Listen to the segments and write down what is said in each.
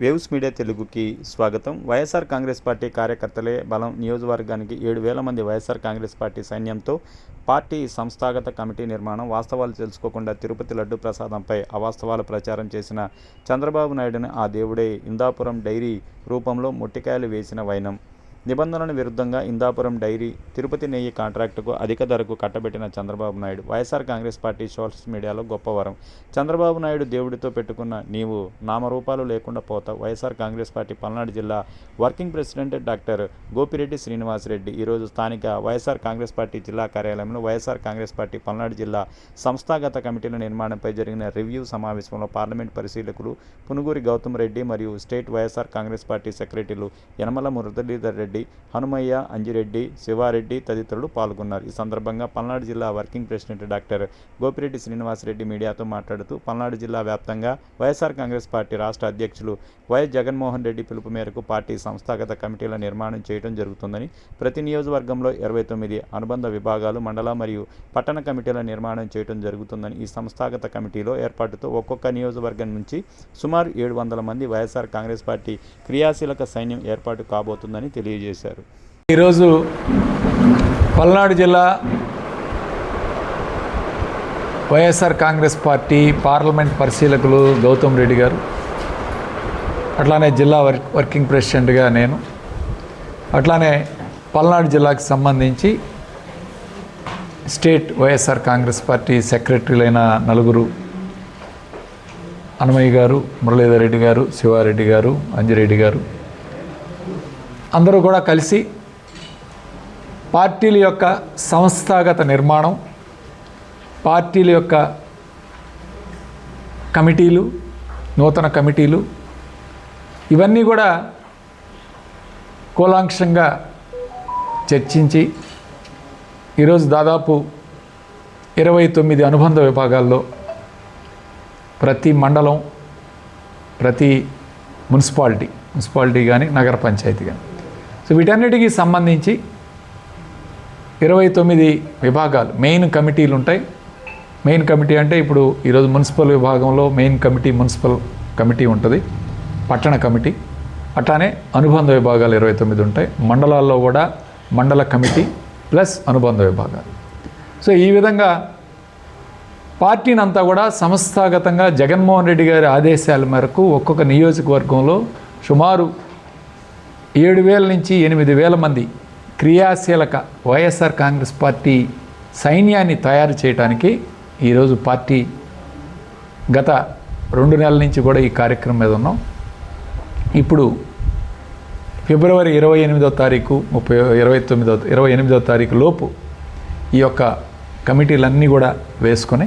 Waves media తెలుగుకి స్వాగతం. YSR Congress party కార్యకర్తలే బలం నియోజకవర్గానికి ఏడు వేల మంది వైఎస్ఆర్ కాంగ్రెస్ పార్టీ సైన్యంతో పార్టీ సంస్థాగత కమిటీ నిర్మాణం వాస్తవాలు తెలుసుకోకుండా తిరుపతి లడ్డు ప్రసాదంపై అవాస్తవాలు ప్రచారం చేసిన చంద్రబాబు నాయుడుని ఆ దేవుడే ఇందాపురం డైరీ రూపంలో మొట్టికాయలు వేసిన వైనం. నిబంధనల విరుద్ధంగా ఇందాపురం డైరీ తిరుపతి నెయ్యి కాంట్రాక్టుకు అధిక ధరకు కట్టబెట్టిన Chandrababu Naidu YSR Congress party social మీడియాలో గొప్పవరం చంద్రబాబు నాయుడు దేవుడితో పెట్టుకున్న నీవు నామరూపాలు లేకుండా పోతా వైఎస్ఆర్ కాంగ్రెస్ పార్టీ పల్నాడు జిల్లా working president doctor Gopireddy Srinivasareddy ఈరోజు స్థానిక వైఎస్ఆర్ కాంగ్రెస్ పార్టీ జిల్లా కార్యాలయంలో వైఎస్ఆర్ కాంగ్రెస్ పార్టీ పల్నాడు జిల్లా సంస్థాగత కమిటీల నిర్మాణంపై జరిగిన రివ్యూ సమావేశంలో పార్లమెంట్ పరిశీలకులు పునుగూరి గౌతమ్ రెడ్డి మరియు స్టేట్ వైఎస్ఆర్ కాంగ్రెస్ పార్టీ సెక్రటరీలు యనమల మురళీధర్ రెడ్డి హనుమయ్య అంజిరెడ్డి శివారెడ్డి తదితరులు పాల్గొన్నారు. ఈ సందర్భంగా పల్నాడు జిల్లా working president doctor Gopireddy Srinivasareddy మీడియాతో మాట్లాడుతూ పల్నాడు జిల్లా వ్యాప్తంగా వైఎస్ఆర్ కాంగ్రెస్ పార్టీ రాష్ట్ర అధ్యక్షులు వైఎస్ జగన్మోహన్ రెడ్డి పిలుపు మేరకు పార్టీ సంస్థాగత కమిటీల నిర్మాణం చేయడం జరుగుతుందని ప్రతి నియోజకవర్గంలో ఇరవై తొమ్మిది అనుబంధ విభాగాలు మండల మరియు పట్టణ కమిటీల నిర్మాణం చేయడం జరుగుతుందని ఈ సంస్థాగత కమిటీలో ఏర్పాటుతో ఒక్కొక్క నియోజకవర్గం నుంచి సుమారు ఏడు వందల మంది వైఎస్ఆర్ కాంగ్రెస్ పార్టీ క్రియాశీలక సైన్యం ఏర్పాటు కాబోతుందని తెలియజేశారు. ఈరోజు పల్నాడు జిల్లా వైఎస్ఆర్ కాంగ్రెస్ పార్టీ పార్లమెంట్ పరిశీలకులు గౌతమ్ రెడ్డి గారు అట్లానే జిల్లా వర్క్ వర్కింగ్ ప్రెసిడెంట్గా నేను అట్లానే పల్నాడు జిల్లాకు సంబంధించి స్టేట్ వైఎస్ఆర్ కాంగ్రెస్ పార్టీ సెక్రటరీలైన నలుగురు హనుమయ్య గారు మురళీధర్ రెడ్డి గారు శివారెడ్డి గారు అంజిరెడ్డి గారు అందరూ కూడా కలిసి పార్టీల యొక్క సంస్థాగత నిర్మాణం పార్టీల యొక్క కమిటీలు నూతన కమిటీలు ఇవన్నీ కూడా కూలాంక్షంగా చర్చించి ఈరోజు దాదాపు ఇరవై తొమ్మిది అనుబంధ విభాగాల్లో ప్రతి మండలం ప్రతి మున్సిపాలిటీ మున్సిపాలిటీ కానీ నగర పంచాయతీ కానీ సో వీటన్నిటికీ సంబంధించి ఇరవై తొమ్మిది విభాగాలు మెయిన్ కమిటీలు ఉంటాయి. మెయిన్ కమిటీ అంటే ఇప్పుడు ఈరోజు మున్సిపల్ విభాగంలో మెయిన్ కమిటీ మున్సిపల్ కమిటీ ఉంటుంది. పట్టణ కమిటీ. అట్లానే అనుబంధ విభాగాలు ఇరవై తొమ్మిది ఉంటాయి. మండలాల్లో కూడా మండల కమిటీ ప్లస్ అనుబంధ విభాగాలు. సో ఈ విధంగా పార్టీని అంతా కూడా సంస్థాగతంగా జగన్మోహన్ రెడ్డి గారి ఆదేశాల మేరకు ఒక్కొక్క నియోజకవర్గంలో సుమారు ఏడు వేల నుంచి ఎనిమిది వేల మంది క్రియాశీలక వైఎస్ఆర్ కాంగ్రెస్ పార్టీ సైన్యాన్ని తయారు చేయడానికి ఈరోజు పార్టీ గత రెండు నెలల నుంచి కూడా ఈ కార్యక్రమం మీద ఉన్నాం. ఇప్పుడు ఫిబ్రవరి ఇరవై ఎనిమిదో తారీఖు ముప్పై ఇరవై తొమ్మిదో ఇరవై ఎనిమిదో తారీఖు లోపు ఈ యొక్క కమిటీలన్నీ కూడా వేసుకొని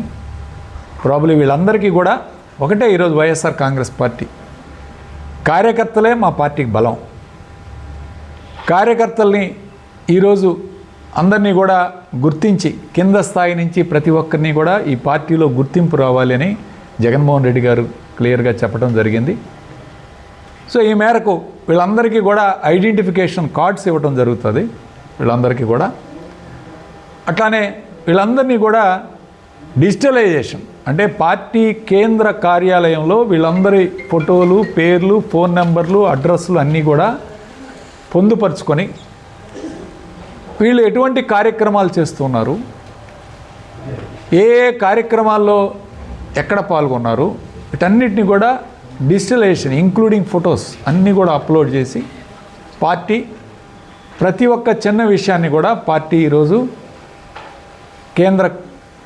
ప్రాబ్లం వీళ్ళందరికీ కూడా ఒకటే ఈరోజు వైఎస్ఆర్ కాంగ్రెస్ పార్టీ. కార్యకర్తలే మా పార్టీకి బలం. కార్యకర్తల్ని ఈరోజు అందరినీ కూడా గుర్తించి కింద స్థాయి నుంచి ప్రతి ఒక్కరిని కూడా ఈ పార్టీలో గుర్తింపు రావాలి అని జగన్మోహన్ రెడ్డి గారు క్లియర్గా చెప్పడం జరిగింది. సో ఈ మేరకు వీళ్ళందరికీ కూడా ఐడెంటిఫికేషన్ కార్డ్స్ ఇవ్వడం జరుగుతుంది. వీళ్ళందరికీ కూడా. అట్లానే వీళ్ళందరినీ కూడా డిజిటలైజేషన్ అంటే పార్టీ కేంద్ర కార్యాలయంలో వీళ్ళందరి ఫోటోలు పేర్లు ఫోన్ నెంబర్లు అడ్రస్లు అన్నీ కూడా పొందుపరుచుకొని వీళ్ళు ఎటువంటి కార్యక్రమాలు చేస్తున్నారు? ఏ ఏ కార్యక్రమాల్లో ఎక్కడ పాల్గొన్నారు? వీటన్నిటిని కూడా డిజిటలైజేషన్ ఇంక్లూడింగ్ ఫొటోస్ అన్నీ కూడా అప్లోడ్ చేసి పార్టీ ప్రతి ఒక్క చిన్న విషయాన్ని కూడా పార్టీ ఈరోజు కేంద్ర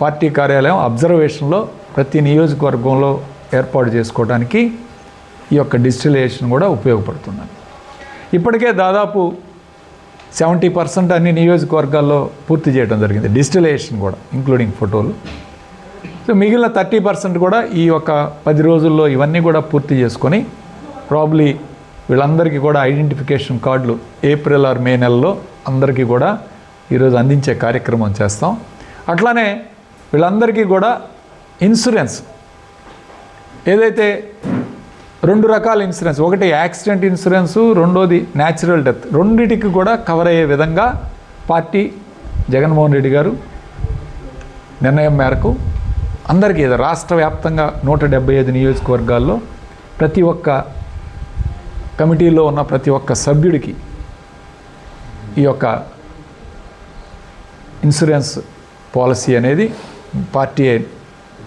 పార్టీ కార్యాలయం అబ్జర్వేషన్లో ప్రతి నియోజకవర్గంలో ఏర్పాటు చేసుకోవడానికి ఈ యొక్క డిజిటలైజేషన్ కూడా ఉపయోగపడుతున్నాను ఇప్పటికే దాదాపు సెవెంటీ పర్సెంట్ అన్ని నియోజకవర్గాల్లో పూర్తి చేయడం జరిగింది. డిజిటలైజేషన్ కూడా ఇంక్లూడింగ్ ఫోటోలు. సో మిగిలిన థర్టీ పర్సెంట్ కూడా ఈ యొక్క పది రోజుల్లో ఇవన్నీ కూడా పూర్తి చేసుకొని ప్రాబ్లీ వీళ్ళందరికీ కూడా ఐడెంటిఫికేషన్ కార్డులు ఏప్రిల్ ఆర్ మే నెలలో అందరికీ కూడా ఈరోజు అందించే కార్యక్రమం చేస్తాం. అట్లానే వీళ్ళందరికీ కూడా ఇన్సూరెన్స్. ఏదైతే రెండు రకాల ఇన్సూరెన్స్. ఒకటి యాక్సిడెంట్ ఇన్సూరెన్సు రెండోది న్యాచురల్ డెత్ రెండిటికి కూడా కవర్ అయ్యే విధంగా పార్టీ జగన్మోహన్ రెడ్డి గారు నిర్ణయం మేరకు అందరికీ రాష్ట్ర వ్యాప్తంగా నూట డెబ్బై ఐదు నియోజకవర్గాల్లో ప్రతి ఒక్క కమిటీలో ఉన్న ప్రతి ఒక్క సభ్యుడికి ఈ యొక్క ఇన్సూరెన్స్ పాలసీ అనేది పార్టీ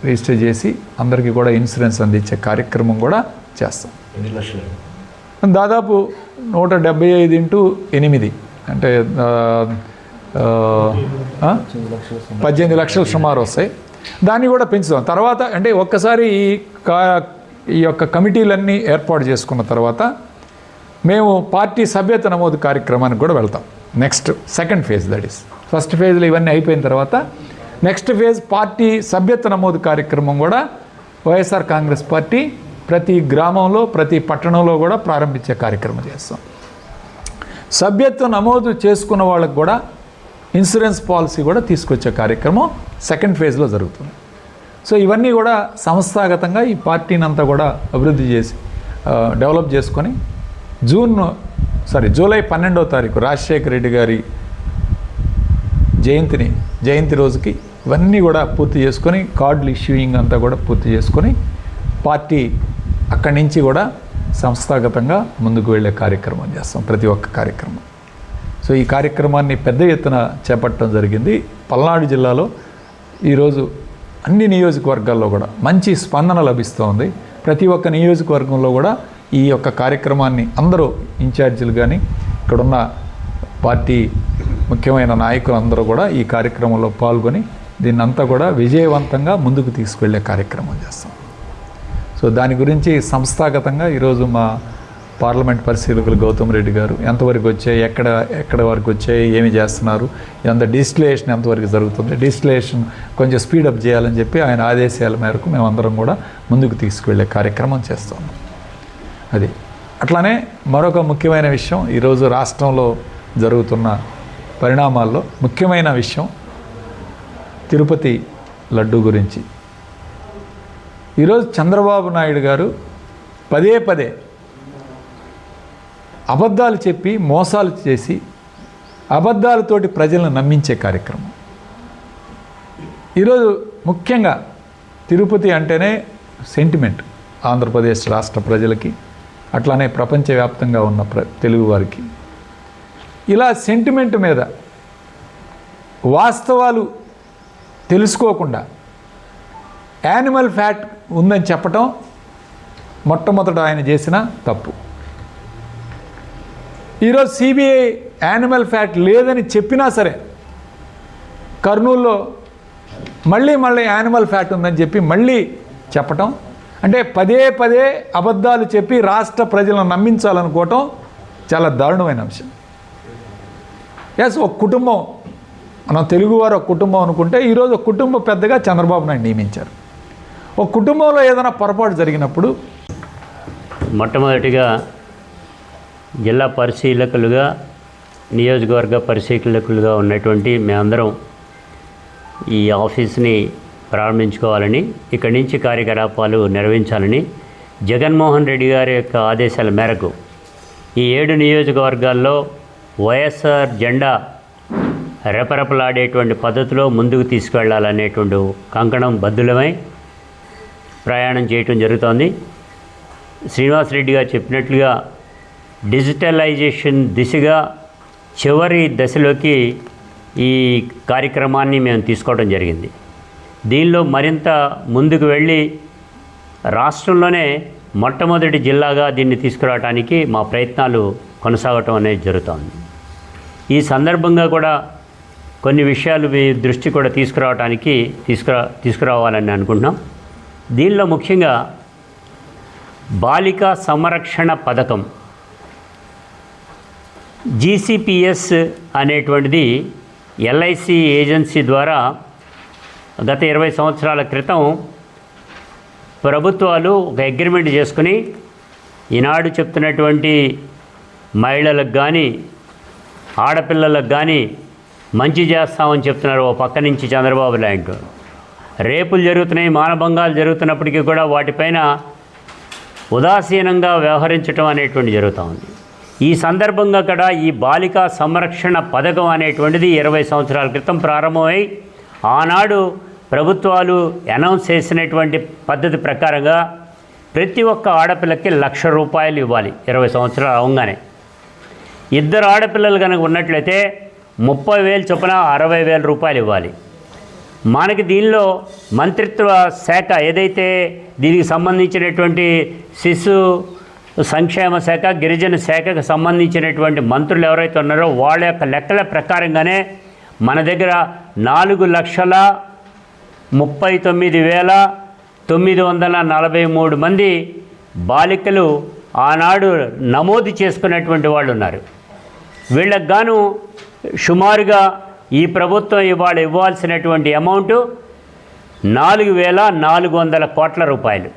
రిజిస్టర్ చేసి అందరికీ కూడా ఇన్సూరెన్స్ అందించే కార్యక్రమం కూడా చేస్తాం. ఎన్ని లక్షలు? దాదాపు నూట డెబ్బై ఐదు ఇంటూ ఎనిమిది. అంటే? పద్దెనిమిది లక్షలు సుమారు. వస్తాయి. దాన్ని కూడా పెంచుదాం. తర్వాత అంటే ఒక్కసారి ఈ కా ఈ యొక్క కమిటీలన్నీ ఏర్పాటు చేసుకున్న తర్వాత మేము పార్టీ సభ్యత నమోదు కార్యక్రమానికి కూడా వెళ్తాం. Next second phase that is first ఫేజ్లో ఇవన్నీ అయిపోయిన తర్వాత నెక్స్ట్ ఫేజ్ పార్టీ సభ్యత నమోదు కార్యక్రమం కూడా వైఎస్ఆర్ కాంగ్రెస్ పార్టీ ప్రతి గ్రామంలో ప్రతి పట్టణంలో కూడా ప్రారంభించే కార్యక్రమం చేస్తాం. సభ్యత్వం నమోదు చేసుకున్న వాళ్ళకు కూడా ఇన్సూరెన్స్ పాలసీ కూడా తీసుకొచ్చే కార్యక్రమం సెకండ్ ఫేజ్లో జరుగుతుంది. సో ఇవన్నీ కూడా సంస్థాగతంగా ఈ పార్టీని అంతా కూడా అభివృద్ధి చేసి డెవలప్ చేసుకొని జూన్ సారీ జూలై పన్నెండవ తారీఖు రాజశేఖర రెడ్డి గారి జయంతిని జయంతి రోజుకి ఇవన్నీ కూడా పూర్తి చేసుకొని కార్డులు ఇష్యూయింగ్ అంతా కూడా పూర్తి చేసుకొని పార్టీ అక్కడి నుంచి కూడా సంస్థాగతంగా ముందుకు వెళ్ళే కార్యక్రమం చేస్తాం ప్రతి ఒక్క కార్యక్రమం. సో ఈ కార్యక్రమాన్ని పెద్ద ఎత్తున చేపట్టడం జరిగింది. పల్నాడు జిల్లాలో ఈరోజు అన్ని నియోజకవర్గాల్లో కూడా మంచి స్పందన లభిస్తోంది. ప్రతి ఒక్క నియోజకవర్గంలో కూడా ఈ యొక్క కార్యక్రమాన్ని అందరూ ఇన్ఛార్జీలు కానీ ఇక్కడున్న పార్టీ ముఖ్యమైన నాయకులు అందరూ కూడా ఈ కార్యక్రమంలో పాల్గొని దీన్నంతా కూడా విజయవంతంగా ముందుకు తీసుకెళ్ళే కార్యక్రమం చేస్తాం. సో దాని గురించి సంస్థాగతంగా ఈరోజు మా పార్లమెంట్ పరిశీలకులు గౌతమ్ రెడ్డి గారు ఎంతవరకు వచ్చాయి ఎక్కడ ఎక్కడ వరకు వచ్చాయి ఏమి చేస్తున్నారు ఎంత డిస్టిలేషన్ ఎంతవరకు జరుగుతుంది డిస్టిలేషన్ కొంచెం స్పీడప్ చేయాలని చెప్పి ఆయన ఆదేశాల మేరకు మేమందరం కూడా ముందుకు తీసుకువెళ్ళే కార్యక్రమం చేస్తాము అది. అట్లానే మరొక ముఖ్యమైన విషయం ఈరోజు రాష్ట్రంలో జరుగుతున్న పరిణామాల్లో ముఖ్యమైన విషయం తిరుపతి లడ్డు గురించి. ఈరోజు చంద్రబాబు నాయుడు గారు పదే పదే అబద్ధాలు చెప్పి మోసాలు చేసి అబద్ధాలతోటి ప్రజలను నమ్మించే కార్యక్రమం. ఈరోజు ముఖ్యంగా తిరుపతి అంటేనే సెంటిమెంట్ ఆంధ్రప్రదేశ్ రాష్ట్ర ప్రజలకి అట్లానే ప్రపంచవ్యాప్తంగా ఉన్న ప్ర తెలుగువారికి ఇలా సెంటిమెంట్ మీద వాస్తవాలు తెలుసుకోకుండా యానిమల్ ఫ్యాట్ ఉందని చెప్పటం మొట్టమొదట ఆయన చేసిన తప్పు. ఈరోజు సిబిఐ యానిమల్ ఫ్యాట్ లేదని చెప్పినా సరే కర్నూలులో మళ్ళీ మళ్ళీ యానిమల్ ఫ్యాట్ ఉందని చెప్పి మళ్ళీ చెప్పటం అంటే పదే పదే అబద్ధాలు చెప్పి రాష్ట్ర ప్రజలను నమ్మించాలనుకోవటం చాలా దారుణమైన అంశం. ఎస్ ఒక కుటుంబం మనం తెలుగువారు ఒక కుటుంబం అనుకుంటే ఈరోజు ఒక కుటుంబ పెద్దగా చంద్రబాబు నాయుడు నియమించారు. ఒక కుటుంబంలో ఏదైనా పొరపాటు జరిగినప్పుడు? మొట్టమొదటిగా జిల్లా పరిశీలకులుగా నియోజకవర్గ పరిశీలకులుగా ఉన్నటువంటి మేమందరం ఈ ఆఫీస్ని ప్రారంభించుకోవాలని ఇక్కడి నుంచి కార్యకలాపాలు నిర్వహించాలని జగన్మోహన్ రెడ్డి గారి యొక్క ఆదేశాల మేరకు ఈ ఏడు నియోజకవర్గాల్లో వైఎస్ఆర్ జెండా రెపరెపలాడేటువంటి పద్ధతిలో ముందుకు తీసుకెళ్ళాలనేటువంటి కంకణం బద్దులమై ప్రయాణం చేయటం జరుగుతోంది. శ్రీనివాసరెడ్డి గారు చెప్పినట్లుగా డిజిటలైజేషన్ దిశగా చివరి దశలోకి ఈ కార్యక్రమాన్ని మేము తీసుకోవడం జరిగింది. దీనిలో మరింత ముందుకు వెళ్ళి రాష్ట్రంలోనే మొట్టమొదటి జిల్లాగా దీన్ని తీసుకురావడానికి మా ప్రయత్నాలు కొనసాగటం అనేది జరుగుతోంది. ఈ సందర్భంగా కూడా కొన్ని విషయాలు మీ దృష్టి కూడా తీసుకురావడానికి తీసుకురా తీసుకురావాలని అనుకుంటున్నాం. దీనిలో ముఖ్యంగా బాలికా సంరక్షణ పథకం జీసీపీఎస్ అనేటువంటిది ఎల్ఐసి ఏజెన్సీ ద్వారా గత ఇరవై సంవత్సరాల క్రితం ప్రభుత్వాలు ఒక అగ్రిమెంట్ చేసుకుని ఈనాడు చెప్తున్నటువంటి మహిళలకు కానీ ఆడపిల్లలకు కానీ మంచి చేస్తామని చెప్తున్నారు ఓ పక్క నుంచి చంద్రబాబు నాయుడు రేపులు జరుగుతున్నాయి మానభంగాలు జరుగుతున్నప్పటికీ కూడా వాటిపైన ఉదాసీనంగా వ్యవహరించడం అనేటువంటి జరుగుతూ ఉంది. ఈ సందర్భంగా కూడా ఈ బాలికా సంరక్షణ పథకం అనేటువంటిది ఇరవై సంవత్సరాల క్రితం ప్రారంభమై ఆనాడు ప్రభుత్వాలు అనౌన్స్ చేసినటువంటి పద్ధతి ప్రకారంగా ప్రతి ఒక్క ఆడపిల్లకి లక్ష రూపాయలు ఇవ్వాలి ఇరవై సంవత్సరాలు అవగానే ఇద్దరు ఆడపిల్లలు కనుక ఉన్నట్లయితే ముప్పై వేలు చొప్పున అరవై వేల రూపాయలు ఇవ్వాలి. మనకి దీనిలో మంత్రిత్వ శాఖ ఏదైతే దీనికి సంబంధించినటువంటి శిశు సంక్షేమ శాఖ గిరిజన శాఖకు సంబంధించినటువంటి మంత్రులు ఎవరైతే ఉన్నారో వాళ్ళ యొక్క లెక్కల ప్రకారంగానే మన దగ్గర నాలుగు లక్షల ముప్పై తొమ్మిది వేల తొమ్మిది వందల నలభై మూడు మంది బాలికలు ఆనాడు నమోదు చేసుకున్నటువంటి వాళ్ళు ఉన్నారు. వీళ్ళకు గాను సుమారుగా ఈ ప్రభుత్వం ఇవాళ ఇవ్వాల్సినటువంటి అమౌంట్ నాలుగు వేల నాలుగు వందల కోట్ల రూపాయలు.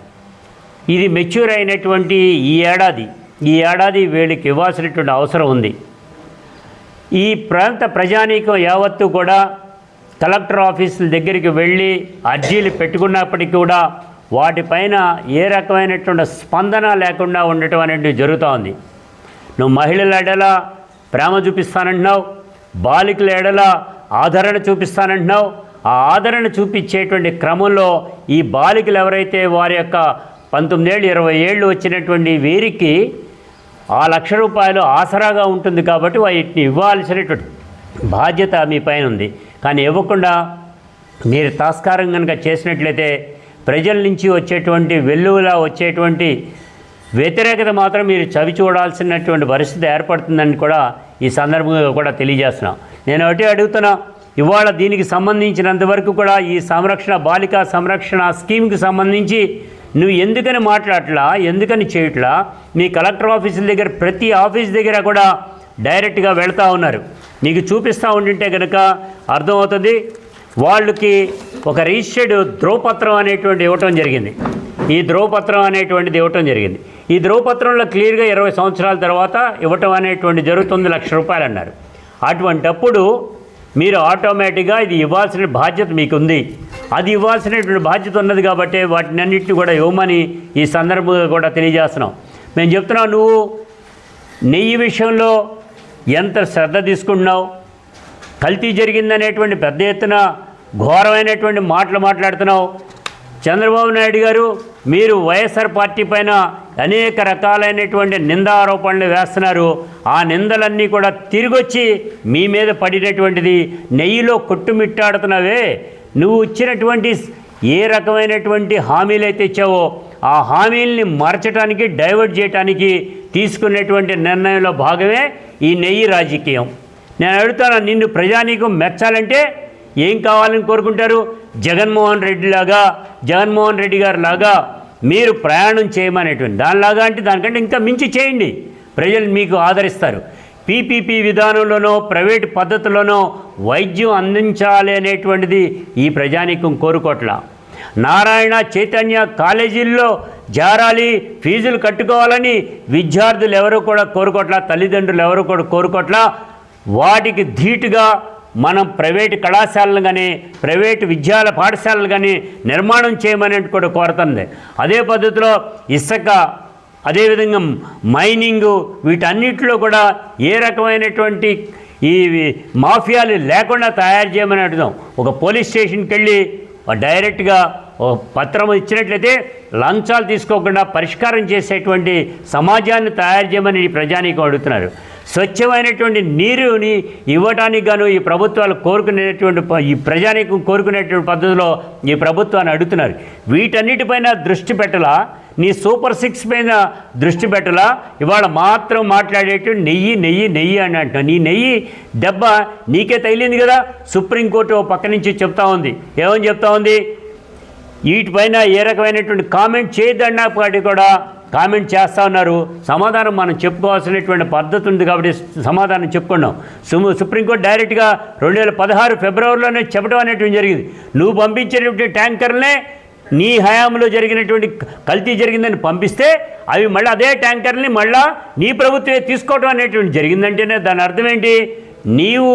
ఇది మెచ్యూర్ అయినటువంటి ఈ ఏడాది. ఈ ఏడాది వీళ్ళకి ఇవ్వాల్సినటువంటి అవసరం ఉంది. ఈ ప్రాంత ప్రజానీకం యావత్తు కూడా కలెక్టర్ ఆఫీసుల దగ్గరికి వెళ్ళి అర్జీలు పెట్టుకున్నప్పటికీ కూడా వాటిపైన ఏ రకమైనటువంటి స్పందన లేకుండా ఉండటం అనేది జరుగుతూ ఉంది. నువ్వు మహిళల ఎడల ప్రేమ చూపిస్తానంటున్నావు. బాలికల ఎడల ఆదరణ చూపిస్తానంటున్నావు. ఆ ఆదరణ చూపించేటువంటి క్రమంలో ఈ బాలికలు ఎవరైతే వారి యొక్క పంతొమ్మిదేళ్ళు ఇరవై ఏళ్ళు వచ్చినటువంటి వీరికి ఆ లక్ష రూపాయలు ఆసరాగా ఉంటుంది కాబట్టి వాటిని ఇవ్వాల్సినటువంటి బాధ్యత మీ పైన ఉంది. కానీ ఇవ్వకుండా మీరు తాస్కారం కనుక చేసినట్లయితే ప్రజల నుంచి వచ్చేటువంటి వెల్లువలా వచ్చేటువంటి వ్యతిరేకత మాత్రం మీరు చవి చూడాల్సినటువంటి పరిస్థితి ఏర్పడుతుందని కూడా ఈ సందర్భంగా కూడా తెలియజేస్తున్నాం. నేను ఒకటి అడుగుతున్నా ఇవాళ దీనికి సంబంధించినంత వరకు కూడా ఈ సంరక్షణ బాలికా సంరక్షణ స్కీమ్కి సంబంధించి నువ్వు ఎందుకని మాట్లాడట్లా ఎందుకని చేయట్లా మీ కలెక్టర్ ఆఫీసుల దగ్గర ప్రతి ఆఫీస్ దగ్గర కూడా డైరెక్ట్గా వెళ్తూ ఉన్నారు. నీకు చూపిస్తూ ఉండింటే కనుక అర్థమవుతుంది వాళ్ళకి ఒక రిజిస్టర్డ్ ధ్రువపత్రం అనేటువంటి ఇవ్వటం జరిగింది. ఈ ధ్రువపత్రం అనేటువంటిది ఇవ్వటం జరిగింది. ఈ ధ్రువపత్రంలో క్లియర్గా ఇరవై సంవత్సరాల తర్వాత ఇవ్వటం అనేటువంటి జరుగుతుంది లక్ష రూపాయలు అన్నారు. అటువంటప్పుడు మీరు ఆటోమేటిక్గా ఇది ఇవ్వాల్సిన బాధ్యత మీకుంది. అది ఇవ్వాల్సినటువంటి బాధ్యత ఉన్నది కాబట్టి వాటిని అన్నింటినీ కూడా ఇవ్వమని ఈ సందర్భంగా కూడా తెలియజేస్తున్నాం. మేము చెప్తున్నాం నువ్వు నెయ్యి విషయంలో ఎంత శ్రద్ధ తీసుకుంటున్నావు? కల్తీ జరిగిందనేటువంటి పెద్ద ఎత్తున ఘోరమైనటువంటి మాటలు మాట్లాడుతున్నావు. చంద్రబాబు నాయుడు గారు మీరు వైఎస్ఆర్ పార్టీ పైన అనేక రకాలైనటువంటి నిందారోపణలు వేస్తున్నారు. ఆ నిందలన్నీ కూడా తిరిగొచ్చి మీ మీద పడినటువంటిది నెయ్యిలో కొట్టుమిట్టాడుతున్నావే. నువ్వు ఇచ్చినటువంటి ఏ రకమైనటువంటి హామీలు అయితే ఇచ్చావో ఆ హామీల్ని మార్చడానికి డైవర్ట్ చేయడానికి తీసుకున్నటువంటి నిర్ణయంలో భాగమే ఈ నెయ్యి రాజకీయం. నేను అడుగుతాను నిన్ను ప్రజానీకం మెచ్చాలంటే ఏం కావాలని కోరుకుంటారు? జగన్మోహన్ రెడ్డి లాగా జగన్మోహన్ రెడ్డి గారు లాగా మీరు ప్రయాణం చేయమనేటువంటి దానిలాగా అంటే దానికంటే ఇంకా మించి చేయండి. ప్రజలు మీకు ఆదరిస్తారు. పీపీపీ విధానంలోనో ప్రైవేట్ పద్ధతిలోనో వైద్యం అందించాలి అనేటువంటిది ఈ ప్రజానీకం కోరుకోట్ల. నారాయణ చైతన్య కాలేజీల్లో జారాలి ఫీజులు కట్టుకోవాలని విద్యార్థులు ఎవరు కూడా కోరుకోట్ల తల్లిదండ్రులు ఎవరు కూడా కోరుకోట్ల. వాటికి ధీటుగా మనం ప్రైవేటు కళాశాలను కానీ ప్రైవేటు విద్యాలయ పాఠశాలలు కానీ నిర్మాణం చేయమని కూడా కోరుతుంది. అదే పద్ధతిలో ఇసుక అదేవిధంగా మైనింగు వీటన్నిటిలో కూడా ఏ రకమైనటువంటి ఈ మాఫియాలు లేకుండా తయారు చేయమని అడుగుదాం ఒక పోలీస్ స్టేషన్కి వెళ్ళి డైరెక్ట్గా ఒక పత్రం ఇచ్చినట్లయితే లంచాలు తీసుకోకుండా పరిష్కారం చేసేటువంటి సమాజాన్ని తయారు చేయమని ప్రజానికి ప్రజానీకం అడుగుతున్నారు. స్వచ్ఛమైనటువంటి నీరుని ఇవ్వటానికి గాను ఈ ప్రభుత్వాలు కోరుకునేటువంటి ఈ ప్రజానీకం కోరుకునేటువంటి పద్ధతిలో ఈ ప్రభుత్వాన్ని అడుగుతున్నారు. వీటన్నిటిపైన దృష్టి పెట్టలా నీ సూపర్ సిక్స్ పైన దృష్టి పెట్టలా ఇవాళ మాత్రం మాట్లాడేటువంటి నెయ్యి నెయ్యి నెయ్యి అని అంటున్నా నీ నెయ్యి దెబ్బ నీకే తగిలింది కదా? సుప్రీంకోర్టు ఓ పక్క నుంచి చెప్తా ఉంది. ఏమని చెప్తా ఉంది? వీటిపైన ఏ రకమైనటువంటి కామెంట్ చేయదన్నప్పటికీ కూడా కామెంట్ చేస్తూ ఉన్నారు. సమాధానం మనం చెప్పుకోవాల్సినటువంటి పద్ధతి ఉంది కాబట్టి సమాధానం చెప్పుకున్నాం. సుము సుప్రీంకోర్టు డైరెక్ట్గా రెండు వేల పదహారు ఫిబ్రవరిలోనే చెప్పడం అనేటువంటి జరిగింది. నువ్వు పంపించినటువంటి ట్యాంకర్లే నీ హయాంలో జరిగినటువంటి కల్తీ జరిగిందని పంపిస్తే అవి మళ్ళీ అదే ట్యాంకర్ని మళ్ళా నీ ప్రభుత్వమే తీసుకోవడం అనేటువంటి జరిగిందంటేనే దాని అర్థం ఏంటి? నీవు